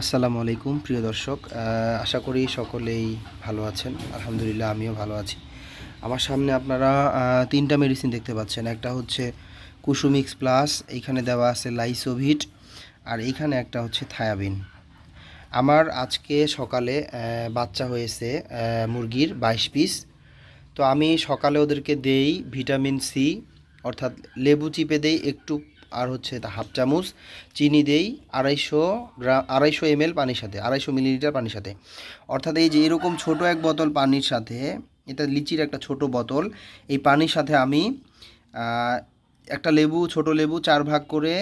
আসসালামু আলাইকুম, প্রিয় দর্শক। আশা করি সকলেই ভালো আছেন। আলহামদুলিল্লাহ, আমিও ভালো আছি। আমার সামনে আপনারা তিনটা মেডিসিন দেখতে পাচ্ছেন। একটা হচ্ছে কুসুমিক্স প্লাস এইখানে দেওয়া আছে লাইসোভিট আর এইখানে একটা হচ্ছে থায়াবিন আমার আজকে সকালে বাচ্চা হয়েছে মুরগির বাইশ পিস তো আমি সকালে ওদেরকে দেই ভিটামিন সি অর্থাৎ লেবু চিপে দেই একটু আর হচ্ছে হাফ চামচ চিনি দেই আড়াইশো গ্রাম, আড়াইশো এমএল পানির সাথে, আড়াইশো মিলিলিটার পানির সাথে। অর্থাৎ এই যে এরকম ছোট এক বোতল পানির সাথে, এটা লিচির একটা ছোট বোতল, এই পানির সাথে আমি একটা লেবু, ছোট লেবু চার ভাগ করে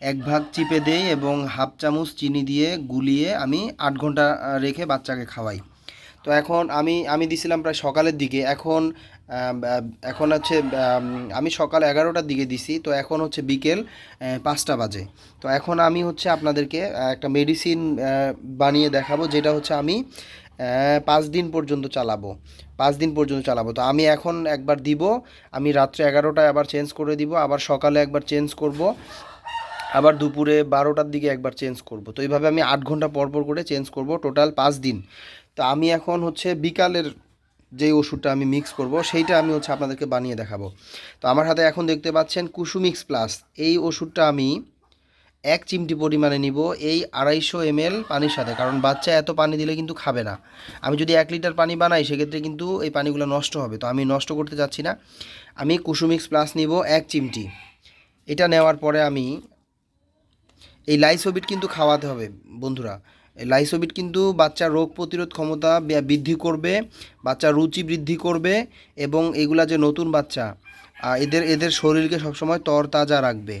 এক ভাগ চিপে দেই এবং হাফ চামচ চিনি দিয়ে গুলিয়ে আমি আট ঘণ্টা রেখে বাচ্চাকে খাওয়াই। তো এখন আমি আমি দিছিলাম প্রায় সকালের দিকে। এখন এখন হচ্ছে আমি সকাল এগারোটার দিকে দিছি, তো এখন হচ্ছে বিকেল পাঁচটা বাজে। তো এখন আমি হচ্ছে আপনাদেরকে একটা মেডিসিন বানিয়ে দেখাবো, যেটা হচ্ছে আমি পাঁচ দিন পর্যন্ত চালাবো। পাঁচ দিন পর্যন্ত চালাবো। তো আমি এখন একবার দিব, আমি রাত্রে এগারোটায় আবার চেঞ্জ করে দিব, আবার সকালে একবার চেঞ্জ করব। আবার দুপুরে বারোটার দিকে একবার চেঞ্জ করব। তো এইভাবে আমি আট ঘণ্টা পর পর করে চেঞ্জ করব টোটাল পাঁচ দিন। তো আমি এখন হচ্ছে বিকালের যে ওষুধটা আমি মিক্স করব, সেইটা আমি হচ্ছে আপনাদেরকে বানিয়ে দেখাবো। তো আমার হাতে এখন দেখতে পাচ্ছেন কুসুমিক্স প্লাস এই ওষুধটা আমি এক চিমটি পরিমাণে নিব, এই আড়াইশো এমএল পানির সাথে। কারণ বাচ্চা এত পানি দিলে কিন্তু খাবে না। আমি যদি এক লিটার পানি বানাই, সেক্ষেত্রে কিন্তু এই পানিগুলো নষ্ট হবে। তো আমি নষ্ট করতে চাচ্ছি না। আমি কুসুমিক্স প্লাস নিব এক চিমটি। এটা নেওয়ার পরে আমি এই লাইসোবিট কিন্তু খাওয়াতে হবে, বন্ধুরা। লাইসোবিট কিন্তু বাচ্চার রোগ প্রতিরোধ ক্ষমতা বৃদ্ধি করবে, বাচ্চার রুচি বৃদ্ধি করবে এবং এগুলা যে নতুন বাচ্চা এদের এদের শরীরকে সবসময় তরতাজা রাখবে।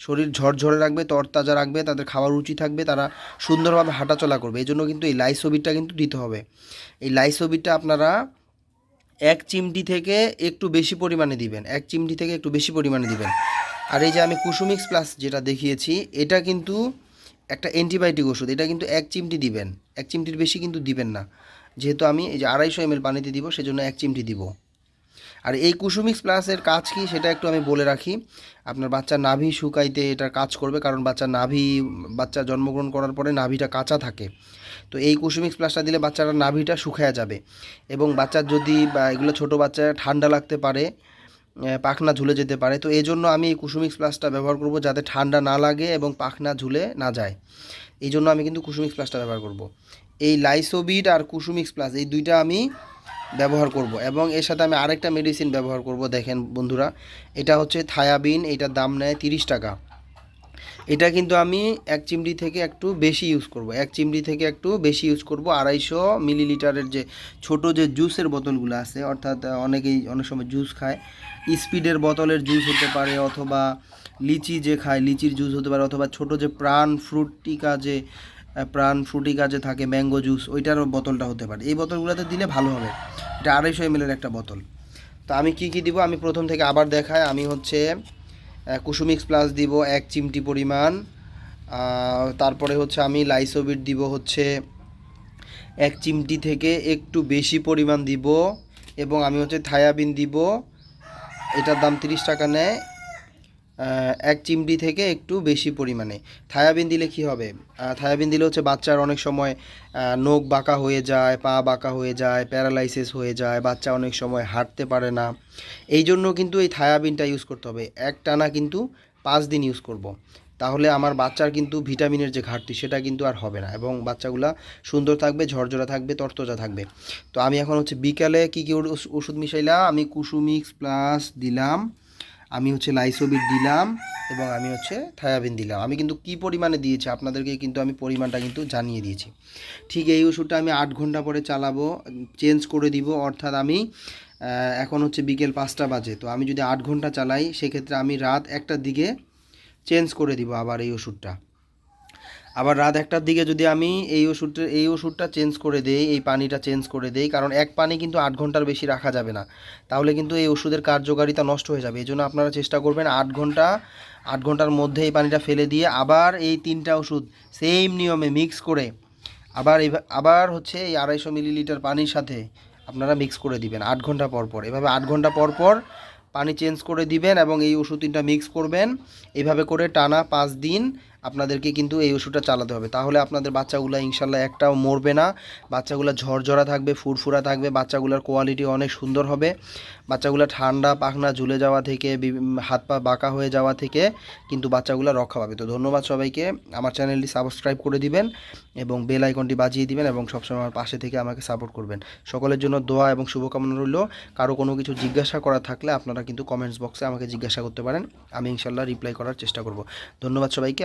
শরীর ঝরঝরে রাখবে, তরতাজা রাখবে, তাদের খাওয়ার রুচি থাকবে, তারা সুন্দরভাবে হাঁটাচলা করবে। এই জন্য কিন্তু এই লাইসোবিটটা কিন্তু দিতে হবে। এই লাইসোবিটটা আপনারা এক চিমটি থেকে একটু বেশি পরিমাণে দিবেন, এক চিমটি থেকে একটু বেশি পরিমাণে দিবেন। আর এই যে আমি কুসুমিক্স প্লাস যেটা দেখিয়েছি, এটা কিন্তু একটা অ্যান্টিবায়োটিক ওষুধ। এটা কিন্তু এক চিমটি দিবেন। এক চিমটির বেশি কিন্তু দিবেন না। যেহেতু আমি এই যে আড়াইশো এমএল পানিতে দিব, সেজন্য এক চিমটি দিব। আর এই কুসুমিক্স প্লাসের কাজ কি, সেটা একটু আমি বলে রাখি। আপনার বাচ্চার নাভি শুকাইতে এটা কাজ করবে, কারণ বাচ্চার নাভি, বাচ্চা জন্মগ্রহণ করার পরে নাভিটা কাঁচা থাকে। তো এই কুসুমিক্স প্লাসটা দিলে বাচ্চার নাভিটা শুকায়া যাবে। এবং বাচ্চার যদি এগুলো ছোটো বাচ্চার ঠান্ডা লাগতে পারে পাখনা ঝুলে যেতে পারে। তো এই জন্য আমি এই কুসুমিক্স প্লাসটা ব্যবহার করব যাতে ঠান্ডা না লাগে এবং পাখনা ঝুলে না যায়। এই জন্য আমি কিন্তু কুসুমিক্স প্লাসটা ব্যবহার করব। এই লাইসোবিট আর কুসুমিক্স প্লাস এই দুইটা আমি ব্যবহার করব এবং এর সাথে আমি আরেকটা মেডিসিন ব্যবহার করব, দেখেন বন্ধুরা। এটা হচ্ছে থায়াবিন, এটার দাম নেয় তিরিশ টাকা। এটা কিন্তু আমি এক চিমড়ি থেকে একটু বেশি ইউজ করব। এক চিমড়ি থেকে একটু বেশি ইউজ করব। আড়াইশো মিলিলিটারের যে ছোট যে জুসের বোতলগুলো আছে, অর্থাৎ অনেকেই অনেক সময় জুস খায় স্পিডের বোতলের জুস হতে পারে অথবা লিচি যে খায়, লিচির জুস হতে পারে অথবা ছোট যে প্রাণ ফ্রুটিকা যে প্রাণ ফ্রুটিকা যে থাকে ম্যাঙ্গো জুস ওইটারও বোতলটা হতে পারে। এই বোতলগুলোতে দিলে ভালো হবে। এটা আড়াইশো এমএলের একটা বোতল। তো আমি কি কি দিব? আমি প্রথম থেকে আবার দেখাই। আমি হচ্ছে কুসুমিক্স প্লাস দিব, এক চিমটি পরিমাণ। তারপরে হচ্ছে আমি লাইসোবিট দিব হচ্ছে এক চিমটি থেকে একটু বেশি পরিমাণ দিব এবং আমি হচ্ছে থায়াবিন দিব। এটার দাম তিরিশ টাকা নেয়। এক চিমটি থেকে একটু বেশি পরিমাণে। থায়াবিন দিলে কি হবে? থায়াবিন দিলে হচ্ছে বাচ্চার অনেক সময় নখ বাঁকা হয়ে যায়, পা বাঁকা হয়ে যায়, প্যারালাইসিস হয়ে যায়, বাচ্চা অনেক সময় হাঁটতে পারে না। এই জন্য কিন্তু এই থায়াবিনটা ইউজ করতে হবে। এক টানা কিন্তু পাঁচ দিন ইউজ করব। তাহলে আমার বাচ্চার কিন্তু ভিটামিনের যে ঘাটতি, সেটা কিন্তু আর হবে না এবং বাচ্চাগুলা সুন্দর থাকবে, ঝরঝরা থাকবে, তরতজা থাকবে। তো আমি এখন হচ্ছে বিকালে কী কী ওষ- ওষুধ মিশাইলাম? আমি কুসুমিক্স প্লাস দিলাম। আমি হচ্ছে লাইসোবিট দিলাম এবং আমি হচ্ছে থায়াবিন দিলাম। আমি কিন্তু কি পরিমাণে দিয়েছি আপনাদেরকে কিন্তু আমি পরিমাণটা কিন্তু জানিয়ে দিয়েছি। ঠিক এই ওষুধটা আমি আট ঘণ্টা পরে চালাবো, চেঞ্জ করে দিব, অর্থাৎ আমি এখন হচ্ছে বিকেল পাঁচটা বাজে। তো আমি যদি আট ঘণ্টা চালাই, সেক্ষেত্রে আমি রাত একটার দিকে চেঞ্জ করে দিব আবার এই ওষুধটা। আবার রাত একটার দিকে যদি আমি এই ওষুধটা এই ওষুধটা চেঞ্জ করে দেই, এই পানিটা চেঞ্জ করে দেই, কারণ এক পানি কিন্তু আট ঘণ্টার বেশি রাখা যাবে না, তাহলে কিন্তু এই ওষুধের কার্যকারিতা নষ্ট হয়ে যাবে। এই জন্য আপনারা চেষ্টা করবেন আট ঘণ্টা, আট ঘণ্টার মধ্যে এই পানিটা ফেলে দিয়ে আবার এই তিনটা ওষুধ সেম নিয়মে মিক্স করে আবার আবার হচ্ছে এই আড়াইশো মিলিলিটার পানির সাথে আপনারা মিক্স করে দিবেন আট ঘণ্টা পর পর। এভাবে আট ঘণ্টা পর পর পানি চেঞ্জ করে দিবেন এবং এই ওষুধ তিনটা মিক্স করবেন। এইভাবে করে টানা পাঁচ দিন আপনাদেরকে কিন্তু এই ওষুধটা চালাতে হবে। তাহলে আপনাদের বাচ্চাগুলো ইনশাল্লাহ একটাও মরবে না। বাচ্চাগুলো ঝরঝরা থাকবে, ফুরফুরা থাকবে, বাচ্চাগুলোর কোয়ালিটি অনেক সুন্দর হবে। বাচ্চাগুলো ঠান্ডা, পাখনা ঝুলে যাওয়া থেকে হাত পা বাঁকা হয়ে যাওয়া থেকে কিন্তু বাচ্চাগুলো রক্ষা পাবে। তো ধন্যবাদ সবাইকে। আমার চ্যানেলটি সাবস্ক্রাইব করে দিবেন এবং বেল আইকনটি বাজিয়ে দিবেন এবং সবসময় আমার পাশে থেকে আমাকে সাপোর্ট করবেন। সকলের জন্য দোয়া এবং শুভকামনা রইল। কারও কোনো কিছু জিজ্ঞাসা করা থাকলে আপনারা কিন্তু কমেন্টস বক্সে আমাকে জিজ্ঞাসা করতে পারেন। আমি ইনশাল্লাহ রিপ্লাই করার চেষ্টা করব। ধন্যবাদ সবাইকে।